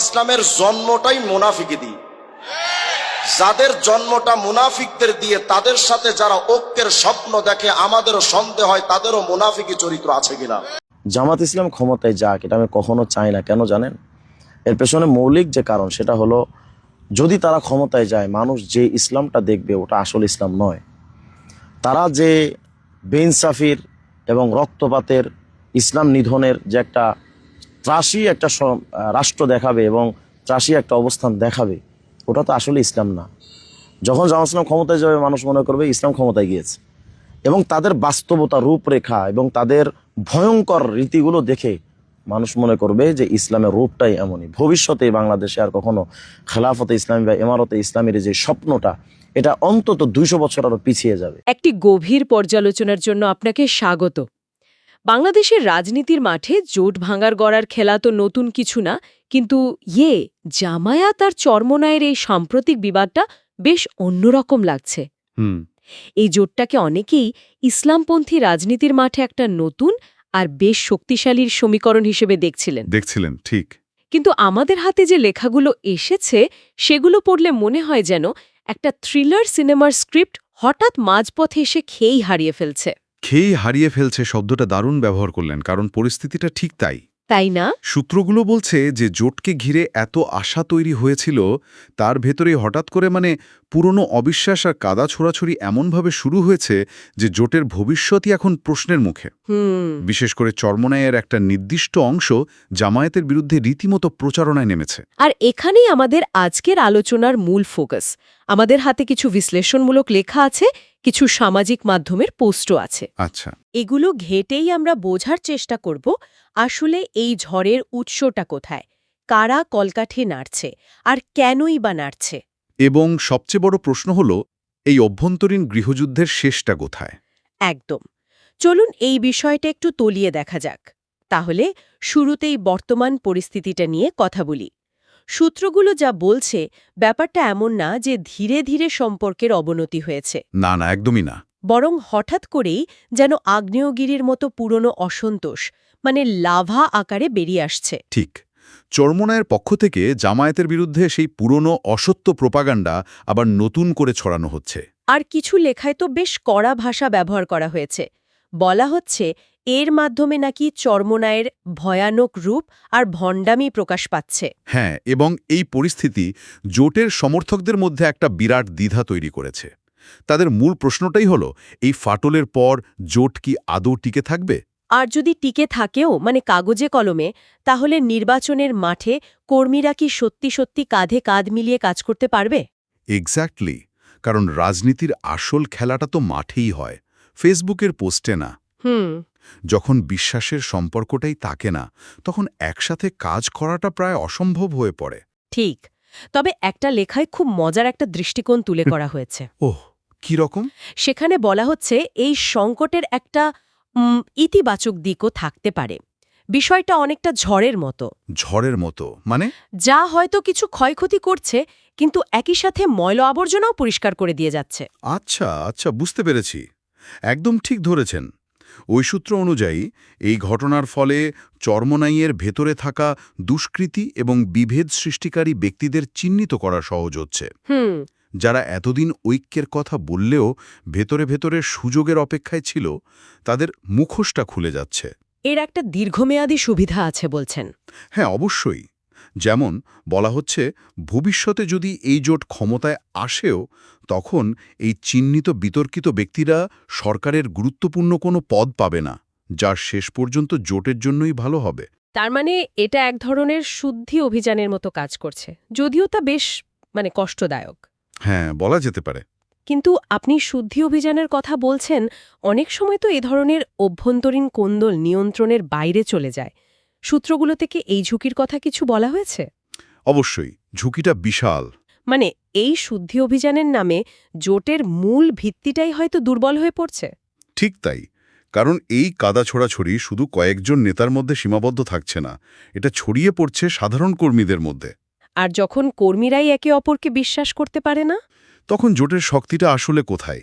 ইসলামের জন্মটাই মুনাফিকি দিয়ে। যাদের জন্মটা মুনাফিকদের দিয়ে, তাদের সাথে যারা ঐক্যের স্বপ্ন দেখে আমাদেরও সন্দেহ হয়, তাদেরও মুনাফিকি চরিত্র আছে কিনা? জামাত ইসলাম ক্ষমতায় যাক, এটা আমি কখনো চাই না, কেন জানেন? এর পেছনে মৌলিক যে কারণ, সেটা হলো যদি তারা ক্ষমতায় যায়, মানুষ যে ইসলামটা দেখবে, ওটা আসল ইসলাম নয়। তারা যে বেইনসাফির এবং রক্তপাতের, ইসলাম নিধনের যে একটা ত্রাসী একটা রাষ্ট্র দেখাবে এবং ত্রাসী একটা অবস্থান দেখাবে, ওটা তো আসলে ইসলাম না। যখন জামাত ইসলাম ক্ষমতায় যাবে, মানুষ মনে করবে ইসলাম ক্ষমতায় গিয়েছে। এবং তাদের বাস্তবতা, রূপরেখা এবং তাদের ভয়ঙ্কর রীতিগুলো দেখে মানুষ মনে করবে যে ইসলামের রূপটাই এমনই। ভবিষ্যতে বাংলাদেশে আর কখনো খেলাফতে ইসলামী বা ইমারতে ইসলামের যে স্বপ্নটা, এটা অন্তত দুইশো বছর আরও পিছিয়ে যাবে। একটি গভীর পর্যালোচনার জন্য আপনাকে স্বাগত। বাংলাদেশের রাজনীতির মাঠে জোট ভাঙার গড়ার খেলা তো নতুন কিছু না কিন্তু ইয়ে জামায়াত আর চর্মনায়ের এই সাম্প্রতিক বিবাদটা বেশ অন্যরকম লাগছে। হুম। এই জোটটাকে অনেকেই ইসলামপন্থী রাজনীতির মাঠে একটা নতুন আর বেশ শক্তিশালীর সমীকরণ হিসেবে দেখছিলেন। দেখছিলেন ঠিক। কিন্তু আমাদের হাতে যে লেখাগুলো এসেছে সেগুলো পড়লে মনে হয় যেন একটা থ্রিলার সিনেমার স্ক্রিপ্ট হঠাৎ মাঝপথে এসে খেয়েই হারিয়ে ফেলছে। খেয়েই হারিয়ে ফেলছে শব্দটা দারুণ ব্যবহার করলেন কারণ পরিস্থিতিটা ঠিক তাই। তাই না? সূত্রগুলো বলছে যে জোটকে ঘিরে এত আশা তৈরি হয়েছিল তার ভেতরে হঠাৎ করে মানে পুরনো অবিশ্বাস আর কাদা ছোড়াছড়ি এমনভাবে শুরু হয়েছে যে জোটের ভবিষ্যতই এখন প্রশ্নের মুখে। হুম। বিশেষ করে চর্মনায়ের একটা নির্দিষ্ট অংশ জামায়াতের বিরুদ্ধে রীতিমতো প্রচারণায় নেমেছে। আর এখানেই আমাদের আজকের আলোচনার মূল ফোকাস। আমাদের হাতে কিছু বিশ্লেষণমূলক লেখা আছে কিছু সামাজিক মাধ্যমের পোস্টও আছে। আচ্ছা। এগুলো ঘেটেই আমরা বোঝার চেষ্টা করব আসলে এই ঝড়ের উৎসটা কোথায় কারা কলকাঠে নাড়ছে আর কেনই বা নাড়ছে? এবং সবচেয়ে বড় প্রশ্ন হল এই অভ্যন্তরীণ গৃহযুদ্ধের শেষটা কোথায়? একদম। চলুন এই বিষয়টা একটু তলিয়ে দেখা যাক। তাহলে শুরুতেই বর্তমান পরিস্থিতিটা নিয়ে কথা বলি। সূত্রগুলো যা বলছে ব্যাপারটা এমন না যে ধীরে ধীরে সম্পর্কের অবনতি হয়েছে। না না একদমই না। বরং হঠাৎ করেই যেন আগ্নেয়গিরির মতো পুরনো অসন্তোষ মানে লাভা আকারে বেরিয়ে আসছে। ঠিক। চর্মনায়ের পক্ষ থেকে জামায়াতের বিরুদ্ধে সেই পুরনো অসত্য প্রপাগান্ডা আবার নতুন করে ছড়ানো হচ্ছে। আর কিছু লেখায় তো বেশ কড়া ভাষা ব্যবহার করা হয়েছে। বলা হচ্ছে এর মাধ্যমে নাকি চর্মনায়ের ভয়ানক রূপ আর ভণ্ডামি প্রকাশ পাচ্ছে। হ্যাঁ এবং এই পরিস্থিতি জোটের সমর্থকদের মধ্যে একটা বিরাট দ্বিধা তৈরি করেছে। তাদের মূল প্রশ্নটাই হল এই ফাটলের পর জোট কি আদৌ টিকে থাকবে? আর যদি টিকে থাকেও মানে কাগজে কলমে তাহলে নির্বাচনের মাঠে কর্মীরা কি সত্যি সত্যি কাঁধে কাঁধ মিলিয়ে কাজ করতে পারবে? এক্স্যাক্টলি কারণ রাজনীতির আসল খেলাটা তো মাঠেই হয়। ফেসবুকের পোস্টে না। হুম। যখন বিশ্বাসের সম্পর্কটাই তাকে না তখন একসাথে কাজ করাটা প্রায় অসম্ভব হয়ে পড়ে। ঠিক তবে একটা লেখায় খুব মজার একটা দৃষ্টিকোণ তুলে করা হয়েছে। ওহ কি রকম? সেখানে বলা হচ্ছে এই সংকটের একটা ইতিবাচক দিকও থাকতে পারে। বিষয়টা অনেকটা ঝড়ের মতো। ঝড়ের মতো মানে? যা হয়তো কিছু ক্ষয়ক্ষতি করছে কিন্তু একই সাথে ময়লা আবর্জনাও পরিষ্কার করে দিয়ে যাচ্ছে। আচ্ছা আচ্ছা বুঝতে পেরেছি। একদম ঠিক ধরেছেন। ওই সূত্র অনুযায়ী এই ঘটনার ফলে চর্মনাইয়ের ভেতরে থাকা দুষ্কৃতি এবং বিভেদ সৃষ্টিকারী ব্যক্তিদের চিহ্নিত করা সহজ হচ্ছে। যারা এতদিন ঐক্যের কথা বললেও ভেতরে ভেতরে সুযোগের অপেক্ষায় ছিল তাদের মুখোশটা খুলে যাচ্ছে। এর একটা দীর্ঘমেয়াদী সুবিধা আছে বলছেন। হ্যাঁ অবশ্যই। যেমন বলা হচ্ছে ভবিষ্যতে যদি এই জোট ক্ষমতায় আসেও তখন এই চিহ্নিত বিতর্কিত ব্যক্তিরা সরকারের গুরুত্বপূর্ণ কোনো পদ পাবে না যা শেষ পর্যন্ত জোটের জন্যই ভালো হবে। তার মানে এটা এক ধরনের শুদ্ধি অভিযানের মতো কাজ করছে যদিও তা বেশ মানে কষ্টদায়ক। হ্যাঁ বলা যেতে পারে। কিন্তু আপনি শুদ্ধি অভিযানের কথা বলছেন অনেক সময় তো এ ধরনের অভ্যন্তরীণ কোন্দল নিয়ন্ত্রণের বাইরে চলে যায়। সূত্রগুলো থেকে এই ঝুঁকির কথা কিছু বলা হয়েছে? অবশ্যই ঝুঁকিটা বিশাল। মানে এই শুদ্ধি অভিযানের নামে জোটের মূল ভিত্তিটাই হয়তো দুর্বল হয়ে পড়ছে? ঠিক তাই কারণ এই কাদা ছোড়াছড়ি শুধু কয়েকজন নেতার মধ্যে সীমাবদ্ধ থাকছে না এটা ছড়িয়ে পড়ছে সাধারণ কর্মীদের মধ্যে। আর যখন কর্মীরাই একে অপরকে বিশ্বাস করতে পারে না? তখন জোটের শক্তিটা আসলে কোথায়?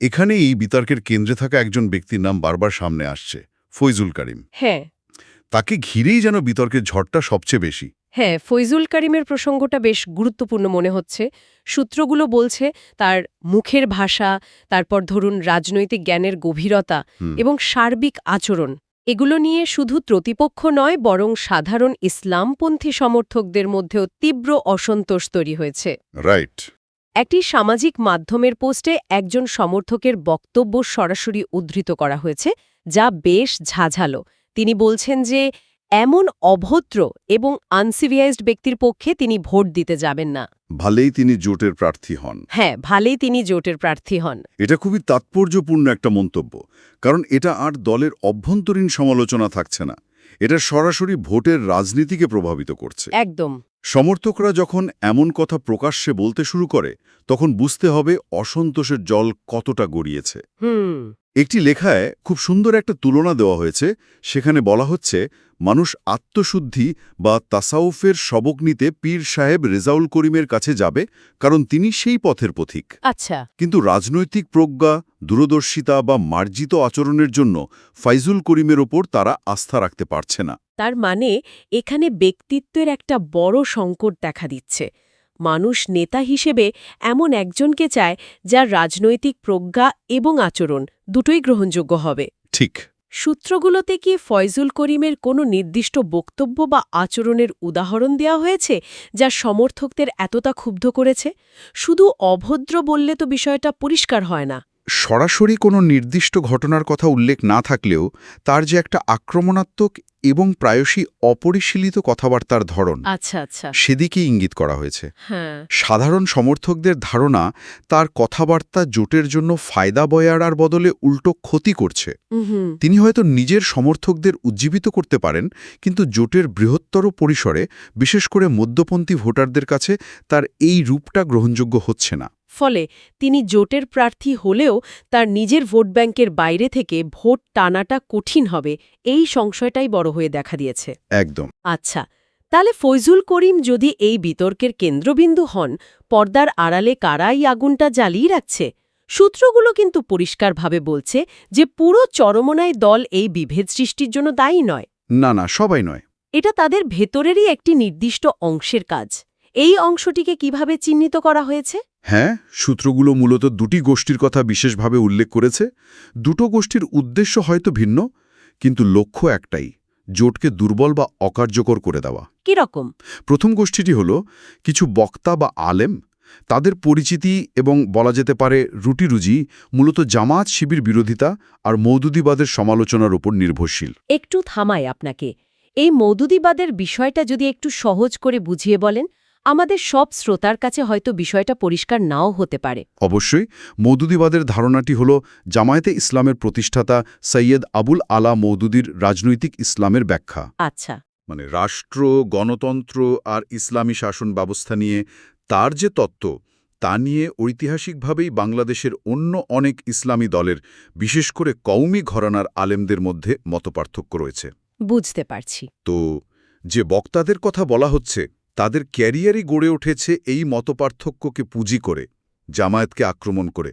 এখানে এই বিতর্কের কেন্দ্রে থাকা একজন ব্যক্তির নাম বারবার সামনে আসছে ফৈজুল করিম। হ্যাঁ তাকে ঘিরেই যেন বিতর্কের ঝড়টা সবচেয়ে বেশি। হ্যাঁ ফৈজুল করিমের প্রসঙ্গটা বেশ গুরুত্বপূর্ণ মনে হচ্ছে। সূত্রগুলো বলছে তার মুখের ভাষা তারপর ধরুন রাজনৈতিক জ্ঞানের গভীরতা এবং সার্বিক আচরণ। এগুলো নিয়ে শুধু প্রতিপক্ষ নয় বরং সাধারণ ইসলামপন্থী সমর্থকদের মধ্যেও তীব্র অসন্তোষ তৈরি হয়েছে। রাইট। একটি সামাজিক মাধ্যমের পোস্টে একজন সমর্থকের বক্তব্য সরাসরি উদ্ধৃত করা হয়েছে যা বেশ ঝাঝালো। তিনি বলছেন যে এমন অভদ্র এবং আনসিভিয়াইজড ব্যক্তির পক্ষে তিনি ভোট দিতে যাবেন না। ভালেই তিনি জোটের প্রার্থী হন। হ্যাঁ ভালেই তিনি জোটের প্রার্থী হন। এটা খুবই তাৎপর্যপূর্ণ একটা মন্তব্য কারণ এটা আর দলের অভ্যন্তরীণ সমালোচনা থাকছে না। এটা সরাসরি ভোটের রাজনীতিকে প্রভাবিত করছে। একদম। সমর্থকরা যখন এমন কথা প্রকাশ্যে বলতে শুরু করে তখন বুঝতে হবে অসন্তোষের জল কতটা গড়িয়েছে। হুম। একটি লেখায় খুব সুন্দর একটা তুলনা দেওয়া হয়েছে। সেখানে বলা হচ্ছে মানুষ আত্মশুদ্ধি বা তাসাউফের সবক নিতে পীর সাহেব রেজাউল করিমের কাছে যাবে কারণ তিনি সেই পথের পথিক। আচ্ছা। কিন্তু রাজনৈতিক প্রজ্ঞা দূরদর্শিতা বা মার্জিত আচরণের জন্য ফাইজুল করিমের ওপর তারা আস্থা রাখতে পারছে না। তার মানে এখানে ব্যক্তিত্বের একটা বড় সংকট দেখা দিচ্ছে। মানুষ নেতা হিসেবে এমন একজনকে চায় যার রাজনৈতিক প্রজ্ঞা এবং আচরণ দুটোই গ্রহণযোগ্য হবে। ঠিক। সূত্রগুলোতে কি ফয়জুল করিমের কোনো নির্দিষ্ট বক্তব্য বা আচরণের উদাহরণ দেওয়া হয়েছে যা সমর্থকদের এতটা ক্ষুব্ধ করেছে? শুধু অভদ্র বললে তো বিষয়টা পরিষ্কার হয় না। সরাসরি কোনো নির্দিষ্ট ঘটনার কথা উল্লেখ না থাকলেও তার যে একটা আক্রমণাত্মক এবং প্রায়শই অপরিশীলিত কথাবার্তার ধরন আচ্ছা আচ্ছা। সেদিকে ইঙ্গিত করা হয়েছে। হ্যাঁ। সাধারণ সমর্থকদের ধারণা তার কথাবার্তা জোটের জন্য ফায়দা বয়াড়ার বদলে উল্টো ক্ষতি করছে। তিনি হয়তো নিজের সমর্থকদের উজ্জীবিত করতে পারেন কিন্তু জোটের বৃহত্তর পরিসরে বিশেষ করে মধ্যপন্থী ভোটারদের কাছে তার এই রূপটা গ্রহণযোগ্য হচ্ছে না। ফলে তিনি জোটের প্রার্থী হলেও তার নিজের ভোট ব্যাংকের বাইরে থেকে ভোট টানাটা কঠিন হবে এই সংশয়টাই বড় হয়ে দেখা দিয়েছে। একদম। আচ্ছা তাহলে ফৈজুল করিম যদি এই বিতর্কের কেন্দ্রবিন্দু হন পর্দার আড়ালে কারাই আগুনটা জ্বালিয়ে রাখছে? সূত্রগুলো কিন্তু পরিষ্কারভাবে বলছে যে পুরো চরমনায় দল এই বিভেদ সৃষ্টির জন্য দায়ী নয়। না না সবাই নয়। এটা তাদের ভেতরেরই একটি নির্দিষ্ট অংশের কাজ। এই অংশটিকে কীভাবে চিহ্নিত করা হয়েছে? হ্যাঁ সূত্রগুলো মূলত দুটি গোষ্ঠীর কথা বিশেষভাবে উল্লেখ করেছে। দুটো গোষ্ঠীর উদ্দেশ্য হয়তো ভিন্ন কিন্তু লক্ষ্য একটাই জোটকে দুর্বল বা অকার্যকর করে দেওয়া। কীরকম প্রথম গোষ্ঠীটি হল কিছু বক্তা বা আলেম। তাদের পরিচিতি এবং বলা যেতে পারে রুটিরুজি মূলত জামাত শিবির বিরোধিতা আর মৌদুদিবাদের সমালোচনার উপর নির্ভরশীল। একটু থামাই আপনাকে। এই মৌদুদিবাদের বিষয়টা যদি একটু সহজ করে বুঝিয়ে বলেন আমাদের সব শ্রোতার কাছে হয়তো বিষয়টা পরিষ্কার নাও হতে পারে। অবশ্যই মৌদুদিবাদের ধারণাটি হল জামায়াতে ইসলামের প্রতিষ্ঠাতা সৈয়দ আবুল আলা মৌদুদির রাজনৈতিক ইসলামের ব্যাখ্যা। আচ্ছা। মানে রাষ্ট্র গণতন্ত্র আর ইসলামী শাসন ব্যবস্থা নিয়ে তার যে তত্ত্ব তা নিয়ে ঐতিহাসিকভাবেই বাংলাদেশের অন্য অনেক ইসলামী দলের বিশেষ করে কওমি ঘরানার আলেমদের মধ্যে মতপার্থক্য রয়েছে। বুঝতে পারছি। তো যে বক্তাদের কথা বলা হচ্ছে তাদের ক্যারিয়ারই গড়ে উঠেছে এই মতপার্থক্যকে পুঁজি করে জামায়াতকে আক্রমণ করে।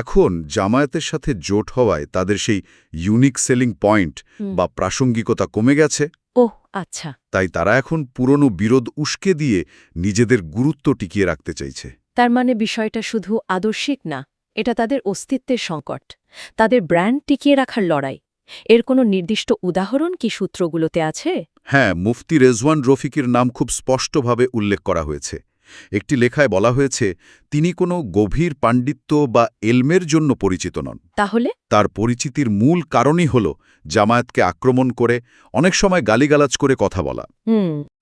এখন জামায়াতের সাথে জোট হওয়ায় তাদের সেই ইউনিক সেলিং পয়েন্ট বা প্রাসঙ্গিকতা কমে গেছে। ওহ আচ্ছা। তাই তারা এখন পুরনো বিরোধ উস্কে দিয়ে নিজেদের গুরুত্ব টিকিয়ে রাখতে চাইছে। তার মানে বিষয়টা শুধু আদর্শিক না এটা তাদের অস্তিত্বের সংকট। তাদের ব্র্যান্ড টিকিয়ে রাখার লড়াই। এর কোনো নির্দিষ্ট উদাহরণ কি সূত্রগুলোতে আছে? হ্যাঁ মুফতি রেজওয়ান রফিকের নাম খুব স্পষ্টভাবে উল্লেখ করা হয়েছে। একটি লেখায় বলা হয়েছে তিনি কোনো গভীর পাণ্ডিত্য বা এলমের জন্য পরিচিত নন। তাহলে? তার পরিচিতির মূল কারণই হল জামায়াতকে আক্রমণ করে অনেক সময় গালিগালাজ করে কথা বলা।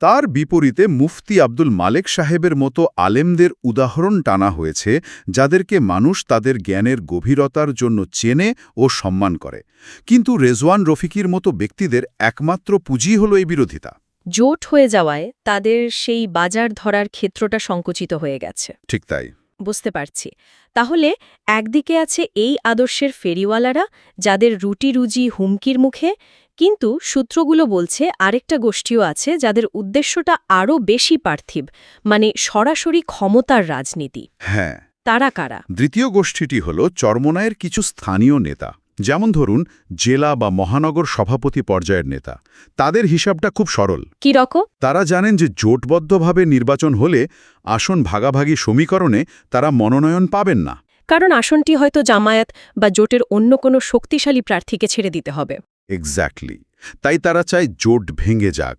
তার বিপরীতে মুফতি আব্দুল মালেক সাহেবের মতো আলেমদের উদাহরণ টানা হয়েছে যাদেরকে মানুষ তাদের জ্ঞানের গভীরতার জন্য চেনে ও সম্মান করে। কিন্তু রেজওয়ান রফিকির মতো ব্যক্তিদের একমাত্র পুঁজি হল এই বিরোধিতা। জোট হয়ে যাওয়ায় তাদের সেই বাজার ধরার ক্ষেত্রটা সংকুচিত হয়ে গেছে। ঠিক তাই। বুঝতে পারছি। তাহলে একদিকে আছে এই আদর্শের ফেরিওয়ালারা যাদের রুটি রুজি হুমকির মুখে কিন্তু সূত্রগুলো বলছে আরেকটা গোষ্ঠীও আছে যাদের উদ্দেশ্যটা আরও বেশি পার্থিব মানে সরাসরি ক্ষমতার রাজনীতি। হ্যাঁ। তারা কারা? দ্বিতীয় গোষ্ঠীটি হল চরমনায়ের কিছু স্থানীয় নেতা। যেমন ধরুন জেলা বা মহানগর সভাপতি পর্যায়ের নেতা। তাদের হিসাবটা খুব সরল। কি রকম? তারা জানেন যে জোটবদ্ধভাবে নির্বাচন হলে আসন ভাগাভাগি সমীকরণে তারা মনোনয়ন পাবেন না। কারণ আসনটি হয়তো জামায়াত বা জোটের অন্য কোনো শক্তিশালী প্রার্থীকে ছেড়ে দিতে হবে। এক্স্যাক্টলি তাই তারা চায় জোট ভেঙে যাক।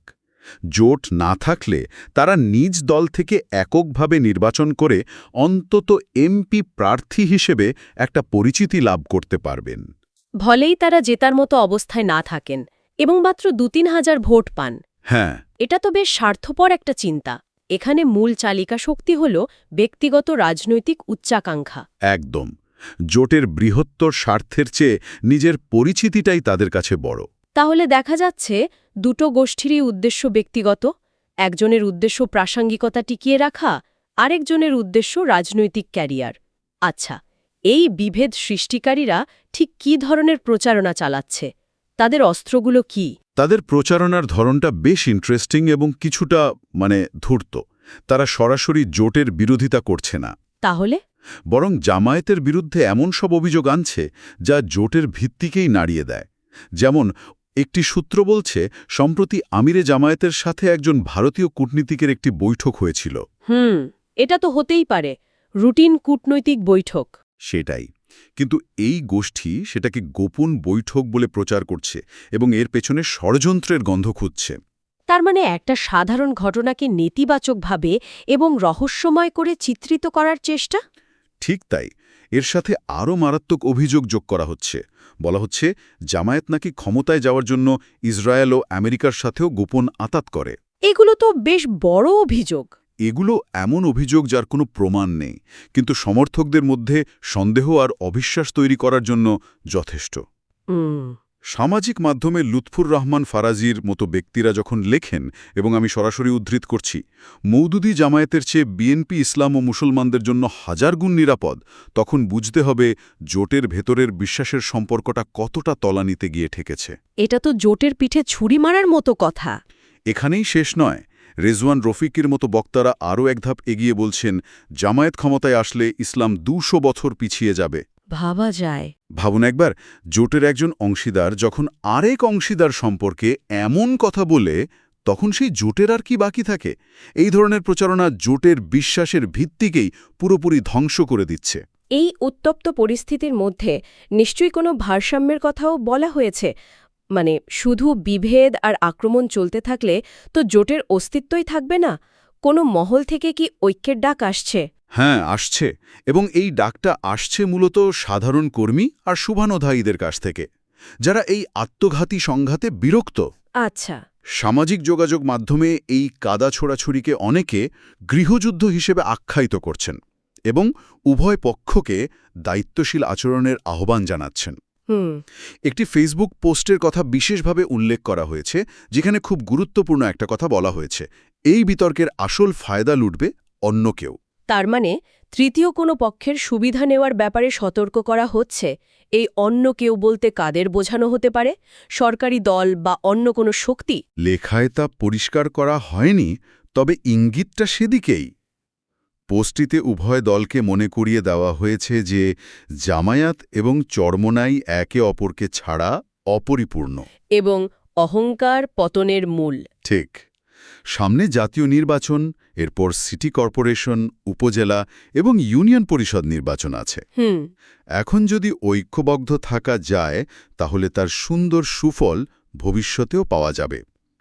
জোট না থাকলে তারা নিজ দল থেকে এককভাবে নির্বাচন করে অন্তত এমপি প্রার্থী হিসেবে একটা পরিচিতি লাভ করতে পারবেন। ভলেই তারা জেতার মতো অবস্থায় না থাকেন এবং মাত্র দু তিন হাজার ভোট পান। হ্যাঁ। এটা তো বেশ স্বার্থপর একটা চিন্তা। এখানে মূল চালিকা শক্তি হল ব্যক্তিগত রাজনৈতিক উচ্চাকাঙ্ক্ষা। একদম। জোটের বৃহত্তর স্বার্থের চেয়ে নিজের পরিচিতিটাই তাদের কাছে বড়। তাহলে দেখা যাচ্ছে দুটো গোষ্ঠীরই উদ্দেশ্য ব্যক্তিগত একজনের উদ্দেশ্য প্রাসঙ্গিকতা টিকিয়ে রাখা আরেকজনের উদ্দেশ্য রাজনৈতিক ক্যারিয়ার। আচ্ছা এই বিভেদ সৃষ্টিকারীরা ঠিক কী ধরনের প্রচারণা চালাচ্ছে? তাদের অস্ত্রগুলো কি? তাদের প্রচারণার ধরনটা বেশ ইন্টারেস্টিং এবং কিছুটা মানে ধূর্ত। তারা সরাসরি জোটের বিরোধিতা করছে না। তাহলে? বরং জামায়াতের বিরুদ্ধে এমন সব অভিযোগ আনছে যা জোটের ভিত্তিকেই নাড়িয়ে দেয়। যেমন একটি সূত্র বলছে সম্প্রতি আমিরে জামায়াতের সাথে একজন ভারতীয় কূটনীতিকের একটি বৈঠক হয়েছিল। হুম এটা তো হতেই পারে। রুটিন কূটনৈতিক বৈঠক। সেটাই। কিন্তু এই গোষ্ঠী সেটাকে গোপন বৈঠক বলে প্রচার করছে এবং এর পেছনে ষড়যন্ত্রের গন্ধ খুঁজছে। তার মানে একটা সাধারণ ঘটনাকে নেতিবাচকভাবে এবং রহস্যময় করে চিত্রিত করার চেষ্টা? ঠিক তাই। এর সাথে আরও মারাত্মক অভিযোগ যোগ করা হচ্ছে। বলা হচ্ছে জামায়াত নাকি ক্ষমতায় যাওয়ার জন্য ইসরায়েল ও আমেরিকার সাথেও গোপন আতাত করে। এগুলো তো বেশ বড় অভিযোগ। এগুলো এমন অভিযোগ যার কোনো প্রমাণ নেই কিন্তু সমর্থকদের মধ্যে সন্দেহ আর অবিশ্বাস তৈরি করার জন্য যথেষ্ট। সামাজিক মাধ্যমে লুৎফুর রহমান ফারাজির মতো ব্যক্তিরা যখন লেখেন এবং আমি সরাসরি উদ্ধৃত করছি মৌদুদি জামায়াতের চেয়ে বিএনপি ইসলাম ও মুসলমানদের জন্য হাজার গুণ নিরাপদ তখন বুঝতে হবে জোটের ভেতরের বিশ্বাসের সম্পর্কটা কতটা তলানিতে গিয়ে ঠেকেছে। এটা তো জোটের পিঠে ছুরি মারার মতো কথা। এখানেই শেষ নয়। রেজওয়ান রফিকের মতো বক্তারা আরও এক ধাপ এগিয়ে বলছেন জামায়াত ক্ষমতায় আসলে ইসলাম দুশো বছর পিছিয়ে যাবে। ভাবা যায়। ভাবুন একবার জোটের একজন অংশীদার যখন আরেক অংশীদার সম্পর্কে এমন কথা বলে তখন সেই জোটের আর কি বাকি থাকে? এই ধরনের প্রচারণা জোটের বিশ্বাসের ভিত্তিকেই পুরোপুরি ধ্বংস করে দিচ্ছে। এই উত্তপ্ত পরিস্থিতির মধ্যে নিশ্চয়ই কোনো ভারসাম্যের কথাও বলা হয়েছে। মানে শুধু বিভেদ আর আক্রমণ চলতে থাকলে তো জোটের অস্তিত্বই থাকবে না? কোনো মহল থেকে কি ঐক্যের ডাক আসছে? হ্যাঁ আসছে। এবং এই ডাকটা আসছে মূলত সাধারণ কর্মী আর শুভানোধায়ীদের কাছ থেকে যারা এই আত্মঘাতী সংঘাতে বিরক্ত। আচ্ছা। সামাজিক যোগাযোগ মাধ্যমে এই কাদা ছোড়াছুরিকে অনেকে গৃহযুদ্ধ হিসেবে আখ্যায়িত করছেন এবং উভয় পক্ষকে দায়িত্বশীল আচরণের আহ্বান জানাচ্ছেন। একটি ফেসবুক পোস্টের কথা বিশেষভাবে উল্লেখ করা হয়েছে যেখানে খুব গুরুত্বপূর্ণ একটা কথা বলা হয়েছে। এই বিতর্কের আসল ফায়দা লুটবে অন্য কেউ। তার মানে তৃতীয় কোনো পক্ষের সুবিধা নেওয়ার ব্যাপারে সতর্ক করা হচ্ছে এই অন্য কেউ বলতে কাদের বোঝানো হতে পারে? সরকারি দল বা অন্য কোনো শক্তি? লেখায় তা পরিষ্কার করা হয়নি তবে ইঙ্গিতটা সেদিকেই। পোস্টটিতে উভয় দলকে মনে করিয়ে দেওয়া হয়েছে যে জামায়াত এবং চরমনাই একে অপরকে ছাড়া অপরিপূর্ণ। এবং অহংকার পতনের মূল। ঠিক। সামনে জাতীয় নির্বাচন এরপর সিটি কর্পোরেশন উপজেলা এবং ইউনিয়ন পরিষদ নির্বাচন আছে। হুম। এখন যদি ঐক্যবদ্ধ থাকা যায় তাহলে তার সুন্দর সুফল ভবিষ্যতেও পাওয়া যাবে।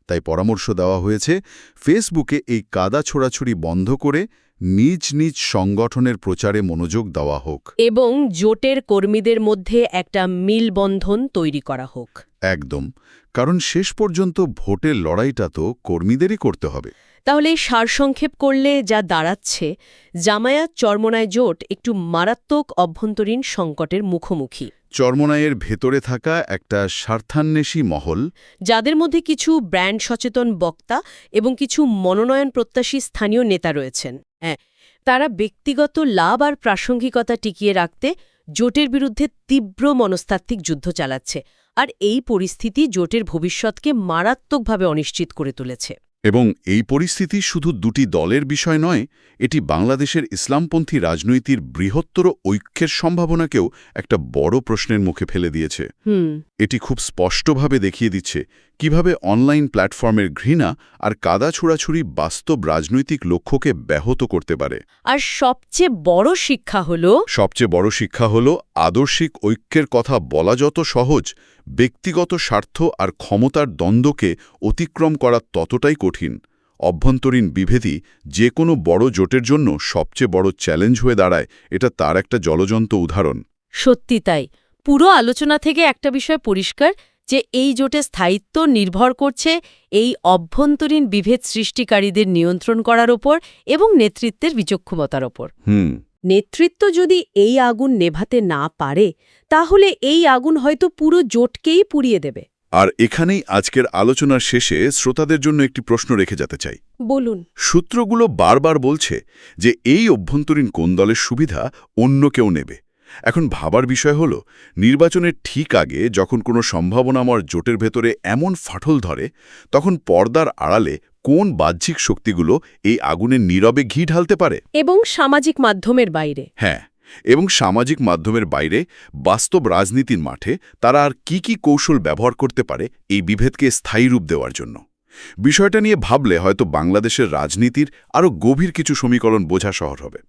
তাই পরামর্শ দেওয়া হয়েছে ফেসবুকে এই কাদা ছোড়াছুড়ি বন্ধ করে নিজ নিজ সংগঠনের প্রচারে মনোযোগ দেওয়া হোক। এবং জোটের কর্মীদের মধ্যে একটা মিলবন্ধন তৈরি করা হোক। একদম। কারণ শেষ পর্যন্ত ভোটের লড়াইটা তো কর্মীদেরই করতে হবে। তাহলে সারসংক্ষেপ করলে যা দাঁড়াচ্ছে জামায়াত চরমনায় জোট একটু মারাত্মক অভ্যন্তরীণ সংকটের মুখোমুখি। চর্মনায়ের ভেতরে থাকা একটা স্বার্থান্বেষী মহল। যাদের মধ্যে কিছু ব্র্যান্ড সচেতন বক্তা এবং কিছু মনোনয়ন প্রত্যাশী স্থানীয় নেতা রয়েছেন। হ্যাঁ তারা ব্যক্তিগত লাভ আর প্রাসঙ্গিকতা টিকিয়ে রাখতে জোটের বিরুদ্ধে তীব্র মনস্তাত্ত্বিক যুদ্ধ চালাচ্ছে, আর এই পরিস্থিতি জোটের ভবিষ্যৎকে মারাত্মকভাবে অনিশ্চিত করে তুলেছে। এবং এই পরিস্থিতি শুধু দুটি দলের বিষয় নয় এটি বাংলাদেশের ইসলামপন্থী রাজনৈতির বৃহত্তর ঐক্যের সম্ভাবনাকেও একটা বড় প্রশ্নের মুখে ফেলে দিয়েছে। এটি খুব স্পষ্টভাবে দেখিয়ে দিচ্ছে কীভাবে অনলাইন প্ল্যাটফর্মের ঘৃণা আর কাদা ছুড়াছুড়ি বাস্তব রাজনৈতিক লক্ষ্যকে ব্যাহত করতে পারে। আর সবচেয়ে বড় শিক্ষা হলো সবচেয়ে বড় শিক্ষা হল আদর্শিক ঐক্যের কথা বলা যত সহজ ব্যক্তিগত স্বার্থ আর ক্ষমতার দ্বন্দ্বকে অতিক্রম করা ততটাই কঠিন। অভ্যন্তরীণ বিভেদী যে কোনো বড় জোটের জন্য সবচেয়ে বড় চ্যালেঞ্জ হয়ে দাঁড়ায় এটা তার একটা জলজন্ত উদাহরণ। সত্যি তাই। পুরো আলোচনা থেকে একটা বিষয় পরিষ্কার যে এই জোটে স্থায়িত্ব নির্ভর করছে এই অভ্যন্তরীণ বিভেদ সৃষ্টিকারীদের নিয়ন্ত্রণ করার ওপর এবং নেতৃত্বের বিচক্ষমতার ওপর। হুম। নেতৃত্ব যদি এই আগুন নেভাতে না পারে তাহলে এই আগুন হয়তো পুরো জোটকেই পুড়িয়ে দেবে। আর এখানেই আজকের আলোচনার শেষে শ্রোতাদের জন্য একটি প্রশ্ন রেখে যেতে চাই। বলুন। সূত্রগুলো বারবার বলছে যে এই অভ্যন্তরীণ কোন দলের সুবিধা অন্য কেউ নেবে। এখন ভাবার বিষয় হল নির্বাচনের ঠিক আগে যখন কোনো সম্ভাবনাময় জোটের ভেতরে এমন ফাটল ধরে তখন পর্দার আড়ালে কোন বাহ্যিক শক্তিগুলো এই আগুনে নীরবে ঘি ঢালতে পারে? এবং সামাজিক মাধ্যমের বাইরে। হ্যাঁ এবং সামাজিক মাধ্যমের বাইরে বাস্তব রাজনীতির মাঠে তারা আর কি কি কৌশল ব্যবহার করতে পারে এই বিভেদকে স্থায়ী রূপ দেওয়ার জন্য। বিষয়টা নিয়ে ভাবলে হয়তো বাংলাদেশের রাজনীতির আরও গভীর কিছু সমীকরণ বোঝা শহর হবে।